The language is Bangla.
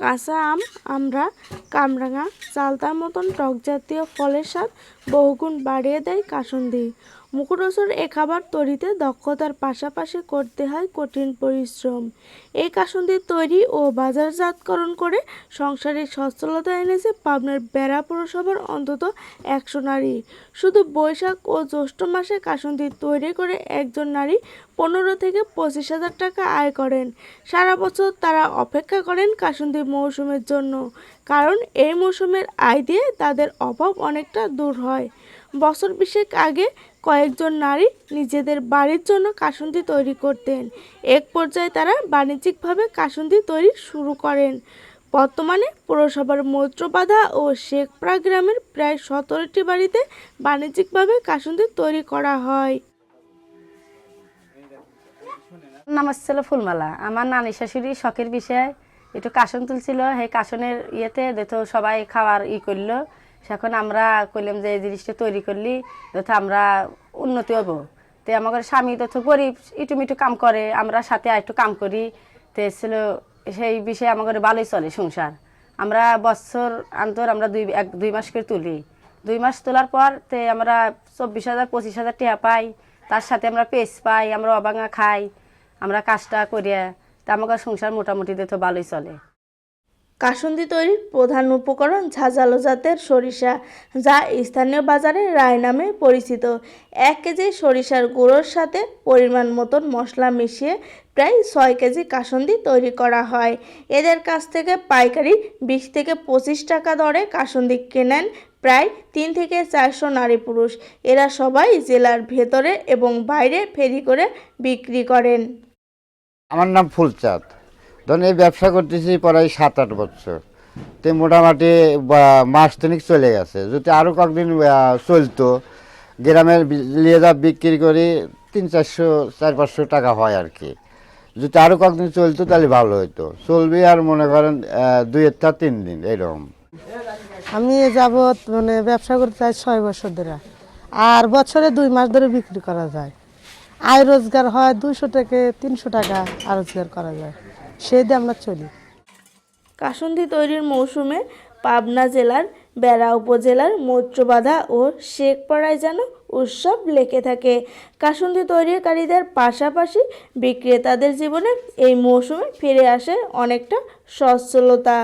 কাঁচা আম আমরা কামরাঙা চালতার মতন টক জাতীয় ফলের স্বাদ বহুগুণ বাড়িয়ে দেয় কাসুন্দি। মুখরোচর এ খাবার তৈরিতে দক্ষতার পাশাপাশি করতে হয় কঠিন পরিশ্রম। এই কাসুন্দি তৈরি ও বাজারজাতকরণ করে সংসারে সচ্ছলতা এনেছে পাবনার বেড়া পৌরসভার অন্তত একশো নারী। শুধু বৈশাখ ও জ্যৈষ্ঠ মাসে কাসুন্দি তৈরি করে একজন নারী পনেরো থেকে পঁচিশ হাজার টাকা আয় করেন। সারা বছর তারা অপেক্ষা করেন কাসুন্দি মৌসুমের জন্য। কারণ এই মৌসুমের আয় দিয়ে তাদের অভাব অনেকটা দূর হয়। বছর বিশেক আগে কয়েকজন নারী নিজেদের বাড়ির জন্য কাসুন্দি তৈরি করতেন। এক পর্যায়ে তারা বাণিজ্যিকভাবে কাসুন্দি তৈরি শুরু করেন। বর্তমানে পৌরসভার মৈত্রবাধা ও শেখপাড়া গ্রামের প্রায় সতেরোটি বাড়িতে বাণিজ্যিকভাবে কাসুন্দি তৈরি করা হয়। নাম ছিল ফুলমালা। আমার নানি শাশুড়ি শখের বিষয় একটু কাশন তুলছিল, সেই কাশনের ইয়েতে দেখো সবাই খাওয়ার ই করল। সেখন আমরা কইলাম যে, এই জিনিসটা তৈরি করলি দেখো আমরা উন্নতি হব। তো আমার স্বামী তো গরিব ইটু মিটু কাম করে, আমরা সাথে একটু কাম করি। তো ছিল, সেই বিষয়ে আমাদের ভালোই চলে সংসার। আমরা বছর আন্তর আমরা দুই, এক, দুই মাস করে তুলি। দুই মাস তোলার পর তে আমরা চব্বিশ হাজার, পঁচিশ হাজার টাকা পাই। তার সাথে আমরা পেস পাই, আমরা অবাঙা খাই। আমরা কাজটা করিয়া তা আমাকে সংসার মোটামুটি তো ভালোই চলে। কাসুন্দি তৈরির প্রধান উপকরণ ঝাঁঝালো জাতের সরিষা, যা স্থানীয় বাজারে রায় নামে পরিচিত। এক কেজি সরিষার গুঁড়োর সাথে পরিমাণ মতন মশলা মিশিয়ে প্রায় ছয় কেজি কাসুন্দি তৈরি করা হয়। এদের কাছ থেকে পাইকারি বিশ থেকে পঁচিশ টাকা দরে কাসুন্দি কেনেন প্রায় তিন থেকে চারশো নারী পুরুষ। এরা সবাই জেলার ভেতরে এবং বাইরে ফেরি করে বিক্রি করেন। আমার নাম ফুলচাঁদ। ধরুন, এই ব্যবসা করতেছি প্রায় সাত আট বছর। তো মোটামুটি মাস তিনিক চলে গেছে। যদি আরও কয়েকদিন চলতো গ্রামের যা বিক্রি করি, তিন চারশো, চার পাঁচশো টাকা হয় আর কি যদি আরও কয়েকদিন চলতো, তাহলে ভালো হতো চলবে আর মনে করেন দুই একটা তিন দিন, এরকম। আমি যাবৎ মানে ব্যবসা করতে চাই ছয় বছর ধরে। আর বছরে দুই মাস ধরে বিক্রি করা যায়। আয় রোজগার হয় দুইশো থেকে তিনশো টাকা আয় রোজগার করা যায়। সেই দিয়ে আমরা চলি। কাসুন্দি তৈরির মৌসুমে পাবনা জেলার, বেড়া উপজেলার, মৈত্রবাধা ও শেখপাড়ায় যেন উৎসব লেগে থাকে। কাসুন্দি তৈরিকারীদের পাশাপাশি বিক্রেতাদের জীবনে এই মৌসুমে ফিরে আসে অনেকটা সচ্ছলতা।